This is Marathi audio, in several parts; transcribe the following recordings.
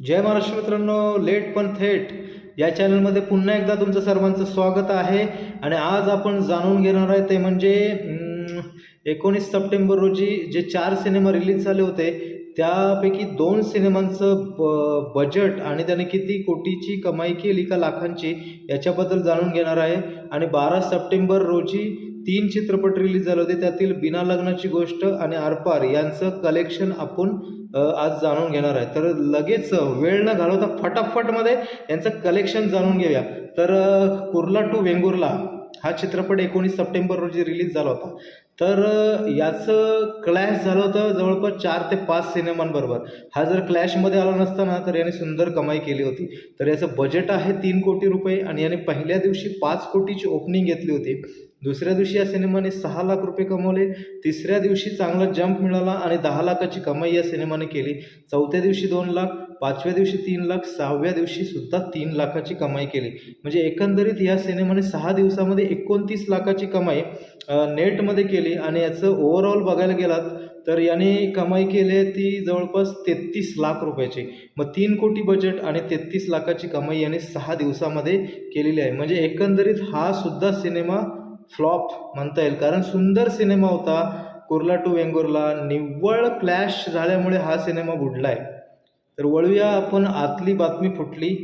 जय महाराष्ट्र मित्रांनो लेट पण थेट या चॅनलमध्ये पुन्हा एकदा तुमचं सर्वांचं स्वागत आहे. आणि आज आपण जाणून घेणार आहे ते म्हणजे एकोणीस सप्टेंबर रोजी जे चार सिनेमा रिलीज झाले होते त्यापैकी दोन सिनेमांचं ब बजेट आणि त्याने किती कोटीची कमाई केली का लाखांची याच्याबद्दल जाणून घेणार आहे. आणि बारा सप्टेंबर रोजी तीन चित्रपट रिलीज झाले होते. त्यातील बिना लग्नाची गोष्ट आणि आरपार यांचं कलेक्शन आपण आज जाणून घेणार आहे. तर लगेच वेळ न घालवता फटाफटमध्ये यांचं कलेक्शन जाणून घेऊया. तर कुर्ला टू वेंगुर्ला हा चित्रपट एकोणीस सप्टेंबर रोजी रिलीज झाला होता. तर याचं क्लॅश झालं होतं जवळपास चार ते पाच सिनेमांबरोबर. हा जर क्लॅशमध्ये आला नसता ना तर याने सुंदर कमाई केली होती. तर याचं बजेट आहे तीन कोटी रुपये आणि याने पहिल्या दिवशी पाच कोटीची ओपनिंग घेतली होती. दुसऱ्या दिवशी या सिनेमाने सहा लाख रुपये कमवले तिसऱ्या दिवशी चांगला जंप मिळाला आणि दहा लाखाची कमाई या सिनेमाने केली. चौथ्या दिवशी दोन लाख पाचव्या दिवशी तीन लाख सहाव्या दिवशी सुद्धा तीन लाखाची कमाई केली. म्हणजे एकंदरीत या सिनेमाने सहा दिवसामध्ये एकोणतीस लाखाची कमाई नेटमध्ये केली आणि याचं ओव्हरऑल बघायला गेलात तर याने कमाई केली आहे ती जवळपास तेहतीस लाख रुपयाची. मग तीन कोटी बजेट आणि तेहतीस लाखाची कमाई याने सहा दिवसामध्ये केलेली आहे. म्हणजे एकंदरीत हा सुद्धा सिनेमा फ्लॉप म्हणता येईल. कारण सुंदर सिनेमा होता. कुर्ला टू वेंगुर्ला निव्वळ क्लॅश झाल्यामुळे हा सिनेमा बुडला आहे तर वळूया आपण आतली बातमी फुटली.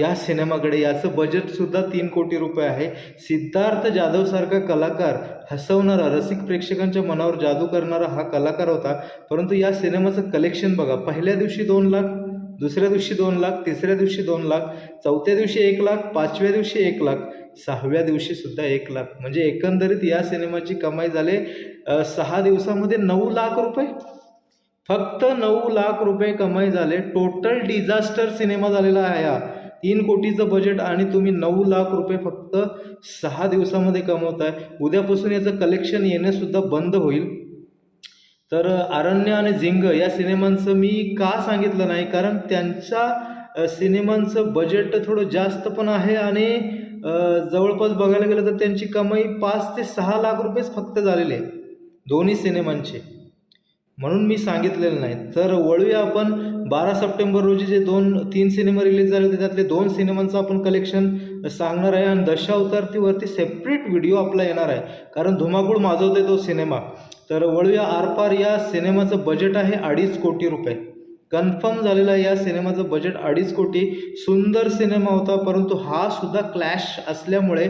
या सिनेमाकडे. याचं बजेटसुद्धा तीन कोटी रुपये आहे. सिद्धार्थ जाधवसारखा कलाकार हसवणारा रसिक प्रेक्षकांच्या मनावर जादू करणारा हा कलाकार होता. परंतु या सिनेमाचं कलेक्शन बघा. पहिल्या दिवशी दोन लाख दुसऱ्या दिवशी दोन लाख तिसऱ्या दिवशी दोन लाख चौथ्या दिवशी एक लाख पाचव्या दिवशी एक लाख. सहाव्या दिवशी सुद्धा एक लाख. म्हणजे एकंदरीत या सिनेमाची कमाई झाले सहा दिवसामध्ये नऊ लाख रुपये. फक्त नऊ लाख रुपये कमाई झाले. टोटल डिझास्टर सिनेमा झालेला आहे हा. तीन कोटीचं बजेट आणि तुम्ही नऊ लाख रुपये फक्त सहा दिवसामध्ये कमवताय. उद्यापासून याचं कलेक्शन येणंसुद्धा बंद होईल. तर अरण्य आणि झिंग या सिनेमांचं मी का सांगितलं नाही? कारण त्यांच्या सिनेमांचं बजेट थोडं जास्त पण आहे आणि जवळपास बघायला गेलं तर त्यांची कमाई पाच ते सहा लाख रुपयेच फक्त झालेली आहे. दोन्ही सिनेमांचे. म्हणून मी सांगितलेलं नाही. तर वळूया आपण बारा सप्टेंबर रोजी जे दोन तीन सिनेमा रिलीज झाले होते त्यातले दोन सिनेमांचं आपण कलेक्शन सांगणार आहे आणि दशावतारतीवरती सेपरेट व्हिडिओ आपला येणार आहे. कारण धुमाकूळ माजवते तो सिनेमा. तर वळूया आरपार या सिनेमाचं बजेट आहे अडीच कोटी रुपये. कन्फर्म झालेला या सिनेमाचं बजेट अडीच कोटी. सुंदर सिनेमा होता परंतु हा सुद्धा क्लॅश असल्यामुळे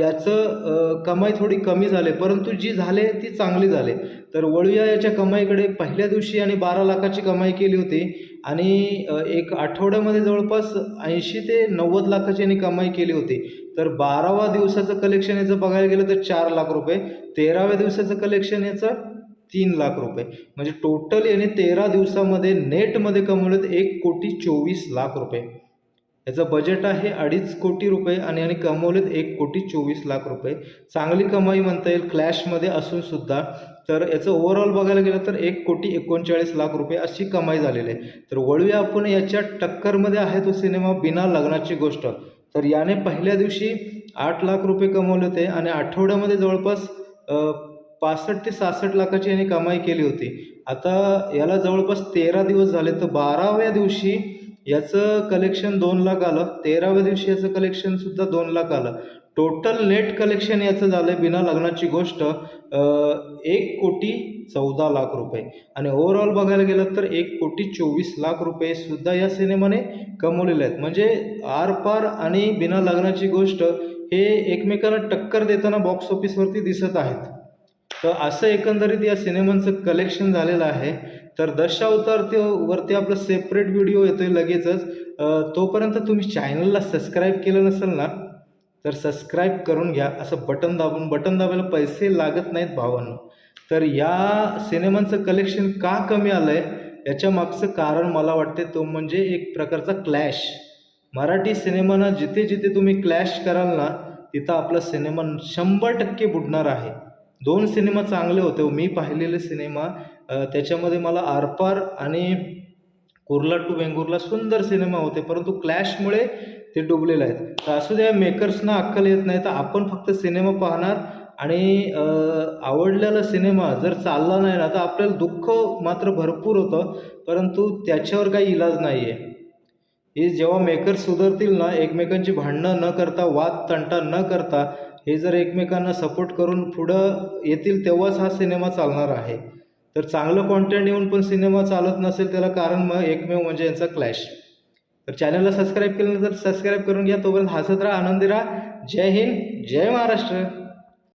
याचं कमाई थोडी कमी झाली. परंतु जी झाले ती चांगली झाले. तर वळूया याच्या कमाईकडे. पहिल्या दिवशी आणि बारा लाखाची कमाई केली होती आणि एक आठवड्यामध्ये जवळपास ऐंशी ते नव्वद लाखाची यांनी कमाई केली होती. तर बारावा दिवसाचं कलेक्शन याचं बघायला गेलं तर चार लाख रुपये. तेराव्या दिवसाचं कलेक्शन याचं तीन लाख रुपये. म्हणजे टोटल याने तेरा दिवसामध्ये नेटमध्ये कमवलेत एक कोटी चोवीस लाख रुपये. याचं बजेट आहे अडीच कोटी रुपये आणि याने कमवलेत एक कोटी चोवीस लाख रुपये. चांगली कमाई म्हणता येईल क्लॅशमध्ये असूनसुद्धा तर याचं ओव्हरऑल बघायला गेलं तर एक कोटी एकोणचाळीस लाख रुपये अशी कमाई झालेली आहे. तर वळूया आपण याच्या टक्करमध्ये आहे तो सिनेमा बिना लग्नाची गोष्ट. तर याने पहिल्या दिवशी आठ लाख रुपये कमवले होते आणि आठवड्यामध्ये जवळपास पासष्ट ते सहासष्ट लाखाची याने कमाई केली होती. आता याला जवळपास तेरा दिवस झाले तर बाराव्या दिवशी याचं कलेक्शन दोन लाख आलं. तेराव्या दिवशी याचं कलेक्शनसुद्धा दोन लाख आलं. टोटल नेट कलेक्शन याचं झालं आहे बिना लग्नाची गोष्ट एक कोटी चौदा लाख रुपये. आणि ओव्हरऑल बघायला गेलं तर एक कोटी चोवीस लाख रुपये सुद्धा या सिनेमाने कमवलेले आहेत. म्हणजे आरपार आणि बिना लग्नाची गोष्ट हे एकमेकांना टक्कर देताना बॉक्स ऑफिसवरती दिसत आहेत. तर असं एकंदरीत या सिनेमांचं कलेक्शन झालेलं आहे. तर दशावतार ते वरती आपलं सेपरेट व्हिडिओ येतोय लगेचच. तोपर्यंत तुम्ही चॅनलला सबस्क्राईब केलं नसेल ना तर सबस्क्राईब करून घ्या. असं बटन दाबून बटन दाबायला पैसे लागत नाहीत भावांनो. तर या सिनेमांचं कलेक्शन का कमी आलं आहे याच्या मागचं कारण मला वाटते तो म्हणजे एक प्रकारचा क्लॅश मराठी सिनेमाना जिथे जिथे तुम्ही क्लॅश कराल ना तिथं आपला सिनेमा शंभर टक्के बुडणार आहे. दोन सिनेमा चांगले होते हो. मी पाहिलेले सिनेमा त्याच्यामध्ये मला आरपार आणि कुर्ला टू वेंगुर्ला सुंदर सिनेमा होते परंतु क्लॅशमुळे ते डुबलेले आहेत. तर असू द्या मेकर्सना अक्कल येत नाही तर आपण फक्त सिनेमा पाहणार आणि आवडलेला सिनेमा जर चालला नाही ना तर आपल्याला दुःख मात्र भरपूर होतं परंतु त्याच्यावर काही इलाज नाही आहे हे जेव्हा मेकर सुधारतील ना एकमेकांची भांडणं न करता वाद तंटा न करता हे जर एकमेकांना सपोर्ट करून पुढं येतील तेव्हाच हा सिनेमा चालणार आहे. तर चांगलं कॉन्टेंट येऊन पण सिनेमा चालत नसेल त्याला कारण मग एकमेव म्हणजे यांचा क्लॅश तर चॅनलला सबस्क्राईब केलं तर सबस्क्राईब करून घ्या तोपर्यंत हसत राहा आनंदी राहा. जय हिंद जय महाराष्ट्र.